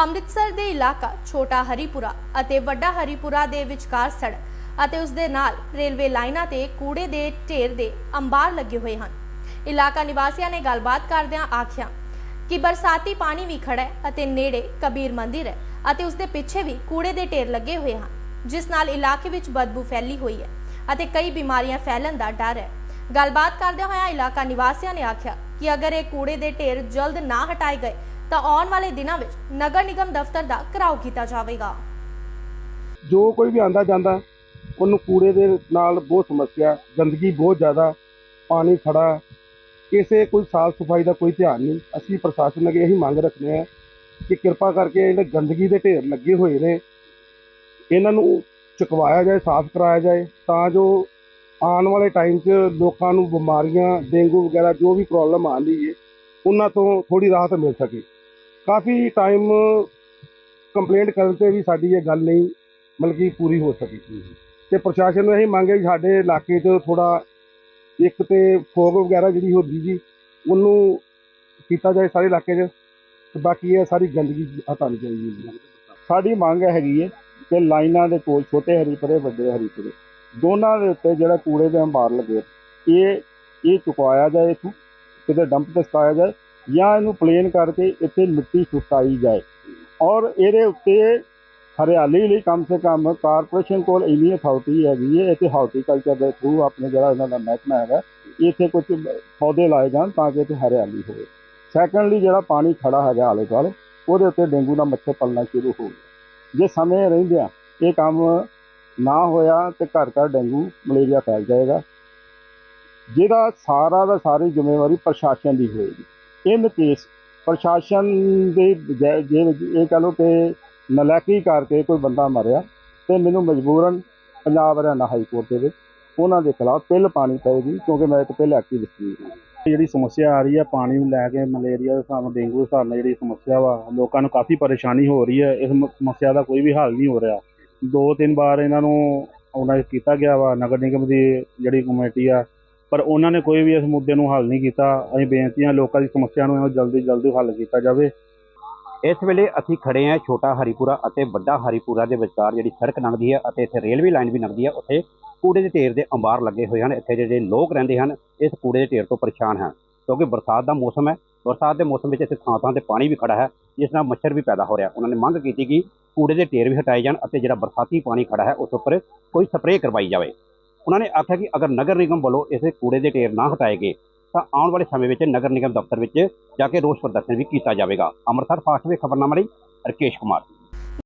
ਅੰਮ੍ਰਿਤਸਰ ਦੇ ਇਲਾਕਾ ਛੋਟਾ ਹਰੀਪੁਰਾ ਅਤੇ ਵੱਡਾ ਹਰੀਪੁਰਾ ਦੇ ਵਿਚਕਾਰ ਸੜਕ ਅਤੇ ਉਸ ਦੇ ਨਾਲ ਰੇਲਵੇ ਲਾਈਨਾਂ ਤੇ ਕੂੜੇ ਦੇ ਢੇਰ ਦੇ ਅੰਬਾਰ ਲੱਗੇ ਹੋਏ ਹਨ। ਇਲਾਕਾ ਨਿਵਾਸੀਆਂ ਨੇ ਗੱਲਬਾਤ ਕਰਦਿਆਂ ਆਖਿਆ ਕਿ ਬਰਸਾਤੀ ਪਾਣੀ ਵੀ ਖੜਾ ਹੈ ਅਤੇ ਨੇੜੇ ਕਬੀਰ ਮੰਦਿਰ ਹੈ ਅਤੇ ਉਸ ਦੇ ਪਿੱਛੇ ਵੀ ਕੂੜੇ ਦੇ ਢੇਰ ਲੱਗੇ ਹੋਏ ਹਨ, ਜਿਸ ਨਾਲ ਇਲਾਕੇ ਵਿੱਚ ਬਦਬੂ ਫੈਲੀ ਹੋਈ ਹੈ ਅਤੇ ਕਈ ਬਿਮਾਰੀਆਂ ਫੈਲਣ ਦਾ ਡਰ ਹੈ। ਗੱਲਬਾਤ ਕਰਦਿਆਂ ਹੋਇਆ ਇਲਾਕਾ ਨਿਵਾਸੀਆਂ ਨੇ ਆਖਿਆ ਕਿ ਅਗਰ ਇਹ ਕੂੜੇ ਦੇ ਢੇਰ ਜਲਦ ਨਾ ਹਟਾਏ ਗਏ ਤਾਂ ਆਉਣ ਵਾਲੇ ਦਿਨਾਂ ਵਿੱਚ ਨਗਰ ਨਿਗਮ ਦਫ਼ਤਰ ਦਾ ਘਿਰਾਓ ਕੀਤਾ ਜਾਵੇਗਾ। ਜੋ ਕੋਈ ਵੀ ਆਂਦਾ ਜਾਂਦਾ, ਉਹਨੂੰ ਕੂੜੇ ਦੇ ਨਾਲ ਬਹੁਤ ਸਮੱਸਿਆ, ਗੰਦਗੀ ਬਹੁਤ ਜ਼ਿਆਦਾ, ਪਾਣੀ ਖੜਾ ਕਿਸੇ ਕੋਈ ਸਾਫ਼ ਸਫ਼ਾਈ ਦਾ ਕੋਈ ਧਿਆਨ ਨਹੀਂ। ਅਸੀਂ ਪ੍ਰਸ਼ਾਸਨ ਅੱਗੇ ਇਹੀ ਮੰਗ ਰੱਖਦੇ ਹਾਂ ਕਿ ਕਿਰਪਾ ਕਰਕੇ ਜਿਹੜੇ ਗੰਦਗੀ ਦੇ ਢੇਰ ਲੱਗੇ ਹੋਏ ਨੇ, ਇਹਨਾਂ ਨੂੰ ਚੁਕਵਾਇਆ ਜਾਏ, ਸਾਫ਼ ਕਰਾਇਆ ਜਾਏ, ਤਾਂ ਜੋ ਆਉਣ ਵਾਲੇ ਟਾਈਮ 'ਚ ਲੋਕਾਂ ਨੂੰ ਬਿਮਾਰੀਆਂ, ਡੇਂਗੂ ਵਗੈਰਾ ਜੋ ਵੀ ਪ੍ਰੋਬਲਮ ਆਉਂਦੀ ਹੈ ਉਹਨਾਂ ਤੋਂ ਥੋੜੀ ਰਾਹਤ ਮਿਲ ਸਕੇ। ਕਾਫੀ ਟਾਈਮ ਕੰਪਲੇਂਟ ਕਰਨ ਤੇ ਵੀ ਸਾਡੀ ਇਹ ਗੱਲ ਨਹੀਂ, ਮਤਲਬ ਕਿ ਪੂਰੀ ਹੋ ਸਕੀ। ਤੇ ਪ੍ਰਸ਼ਾਸਨ ਨੂੰ ਇਹੀ ਮੰਗ ਹੈ ਕਿ ਸਾਡੇ ਇਲਾਕੇ 'ਚ ਥੋੜਾ ਇੱਕ ਤੇ ਫੋਗ ਵਗੈਰਾ ਜਿਹੜੀ ਹੁੰਦੀ ਜੀ, ਉਹਨੂੰ ਕੀਤਾ ਜਾਏ ਸਾਰੇ ਇਲਾਕੇ 'ਚ, ਤੇ ਬਾਕੀ ਇਹ ਸਾਰੀ ਗੰਦਗੀ ਹਟਾਉਣੀ ਚਾਹੀਦੀ ਹੈ। ਸਾਡੀ ਮੰਗ ਹੈਗੀ ਹੈ ਕਿ ਲਾਈਨਾਂ ਦੇ ਕੋਲ ਛੋਟੇ ਹਰੀਪੁਰੇ, ਵੱਡੇ ਹਰੀਪੁਰੇ, ਦੋਨਾਂ ਦੇ ਉੱਤੇ ਜਿਹੜਾ ਕੂੜੇ ਦੇ ਅੰਬਾਰ ਲੱਗੇ, ਇਹ ਇਹ ਚੁਕਵਾਇਆ ਜਾਏ ਇੱਥੋਂ, ਕਿਤੇ ਡੰਪ ਤੇ ਸਕਾਇਆ ਜਾਏ ਜਾਂ ਇਹਨੂੰ ਪਲੇਨ ਕਰਕੇ ਇੱਥੇ ਮਿੱਟੀ ਸੁੱਟਾਈ ਜਾਏ। ਔਰ ਇਹਦੇ ਉੱਤੇ ਹਰਿਆਲੀ ਲਈ ਕਮ ਸੇ ਕਮ ਕਾਰਪੋਰੇਸ਼ਨ ਕੋਲ ਇੰਨੀ ਅਥਾਰਟੀ ਹੈਗੀ ਹੈ, ਇੱਥੇ ਹਾਰਟੀਕਲਚਰ ਦੇ ਥਰੂ ਆਪਣੇ ਜਿਹੜਾ ਇਹਨਾਂ ਦਾ ਮਹਿਕਮਾ ਹੈਗਾ, ਇੱਥੇ ਕੁਝ ਪੌਦੇ ਲਾਏ ਜਾਣ ਤਾਂ ਕਿ ਇੱਥੇ ਹਰਿਆਲੀ ਹੋਵੇ। ਸੈਕੰਡਲੀ ਜਿਹੜਾ ਪਾਣੀ ਖੜਾ ਹੈਗਾ ਆਲੇ ਦੁਆਲੇ, ਉਹਦੇ ਉੱਤੇ ਡੇਂਗੂ ਦਾ ਮੱਛਰ ਪਲਣਾ ਸ਼ੁਰੂ ਹੋ ਗਿਆ। ਜੇ ਸਮੇਂ ਰਹਿੰਦਿਆਂ ਇਹ ਕੰਮ ਨਾ ਹੋਇਆ ਤੇ ਘਰ ਘਰ ਡੇਂਗੂ, ਮਲੇਰੀਆ ਫੈਲ ਜਾਏਗਾ। ਜਿਹਦਾ ਸਾਰਾ ਦਾ ਸਾਰੀ ਜ਼ਿੰਮੇਵਾਰੀ ਪ੍ਰਸ਼ਾਸਨ ਦੀ ਹੋਏਗੀ। ਇਹ ਕੇਸ ਪ੍ਰਸ਼ਾਸਨ ਦੇ ਬਜਾਏ ਜੇ ਇਹ ਕਹ ਲਓ ਕਿ ਨਲਾਇਕੀ ਕਰਕੇ ਕੋਈ ਬੰਦਾ ਮਰਿਆ ਤੇ ਮੈਨੂੰ ਮਜਬੂਰਨ ਪੰਜਾਬ ਹਰਿਆਣਾ ਹਾਈ ਕੋਰਟ ਦੇ ਵਿੱਚ ਉਹਨਾਂ ਦੇ ਖਿਲਾਫ ਪਿੱਲ ਪਾਣੀ ਪਏਗੀ ਕਿਉਂਕਿ ਮੈਂ ਇੱਕ ਪਿੱਲ ਐਕਟਿਵਿਸਟ ਹਾਂ ਜਿਹੜੀ ਸਮੱਸਿਆ ਆ ਰਹੀ ਹੈ, ਪਾਣੀ ਨੂੰ ਲੈ ਕੇ ਮਲੇਰੀਆ ਦੇ ਹਿਸਾਬ ਨਾਲ ਡੇਂਗੂ ਦੇ ਹਿਸਾਬ ਨਾਲ ਜਿਹੜੀ ਸਮੱਸਿਆ ਵਾ, ਲੋਕਾਂ ਨੂੰ ਕਾਫੀ ਪਰੇਸ਼ਾਨੀ ਹੋ ਰਹੀ ਹੈ। ਇਸ ਮ- ਸਮੱਸਿਆ ਦਾ ਕੋਈ ਵੀ ਹੱਲ ਨਹੀਂ ਹੋ ਰਿਹਾ। ਦੋ ਤਿੰਨ ਵਾਰ ਇਹਨਾਂ ਨੂੰ ਆਰਗੇਨਾਈਜ਼ ਕੀਤਾ ਗਿਆ ਵਾ। ਨਗਰ ਨਿਗਮ ਦੀ ਜਿਹੜੀ ਕਮੇਟੀ ਆ ਪਰ ਉਹਨਾਂ ਨੇ ਕੋਈ ਵੀ ਇਸ ਮੁੱਦੇ ਨੂੰ ਹੱਲ ਨਹੀਂ ਕੀਤਾ। ਅਸੀਂ ਬੇਨਤੀਆਂ ਲੋਕਾਂ ਦੀ ਸਮੱਸਿਆ ਨੂੰ ਜਲਦੀ ਜਲਦੀ ਹੱਲ ਕੀਤਾ ਜਾਵੇ। ਇਸ ਵੇਲੇ ਅਸੀਂ ਖੜੇ ਹਾਂ ਛੋਟਾ ਹਰੀਪੁਰਾ ਅਤੇ ਵੱਡਾ ਹਰੀਪੁਰਾ ਦੇ ਵਿਚਕਾਰ ਜਿਹੜੀ ਸੜਕ ਲੰਘਦੀ ਹੈ ਅਤੇ ਇੱਥੇ ਰੇਲਵੇ ਲਾਈਨ ਵੀ ਲੰਘਦੀ ਹੈ ਉੱਥੇ ਕੂੜੇ ਦੇ ਢੇਰ ਦੇ ਅੰਬਾਰ ਲੱਗੇ ਹੋਏ ਹਨ। ਇੱਥੇ ਜਿਹੜੇ ਲੋਕ ਰਹਿੰਦੇ ਹਨ, ਇਸ ਕੂੜੇ ਦੇ ਢੇਰ ਤੋਂ ਪਰੇਸ਼ਾਨ ਹਨ ਕਿਉਂਕਿ ਬਰਸਾਤ ਦਾ ਮੌਸਮ ਹੈ। ਬਰਸਾਤ ਦੇ ਮੌਸਮ ਵਿੱਚ ਇੱਥੇ ਥਾਂ ਥਾਂ ਤੇ ਪਾਣੀ ਵੀ ਖੜਾ ਹੈ, ਜਿਸ ਨਾਲ ਮੱਛਰ ਵੀ ਪੈਦਾ ਹੋ ਰਿਹਾ। ਉਹਨਾਂ ਨੇ ਮੰਗ ਕੀਤੀ ਕਿ ਕੂੜੇ ਦੇ ਢੇਰ ਵੀ ਹਟਾਏ ਜਾਣ ਅਤੇ ਜਿਹੜਾ ਬਰਸਾਤੀ ਪਾਣੀ ਖੜਾ ਹੈ, ਉਸ ਉੱਪਰ ਕੋਈ ਸਪਰੇਅ ਕਰਵਾਈ ਜਾਵੇ। ਉਹਨਾਂ ਨੇ ਆਖਿਆ ਕਿ ਅਗਰ ਨਗਰ ਨਿਗਮ ਵੱਲੋਂ ਇਸ ਕੂੜੇ ਦੇ ਢੇਰ ਨਾ ਹਟਾਏ ਗਏ, ਤਾਂ ਆਉਣ ਵਾਲੇ ਸਮੇਂ ਵਿੱਚ ਨਗਰ ਨਿਗਮ ਦਫ਼ਤਰ ਵਿੱਚ ਜਾ ਕੇ ਰੋਸ ਪ੍ਰਦਰਸ਼ਨ ਵੀ ਕੀਤਾ ਜਾਵੇਗਾ। ਅੰਮ੍ਰਿਤਸਰ ਫਾਸਟ ਵੇ ਖਬਰਨਾਮਾ ਲਈ ਰਕੇਸ਼ ਕੁਮਾਰ।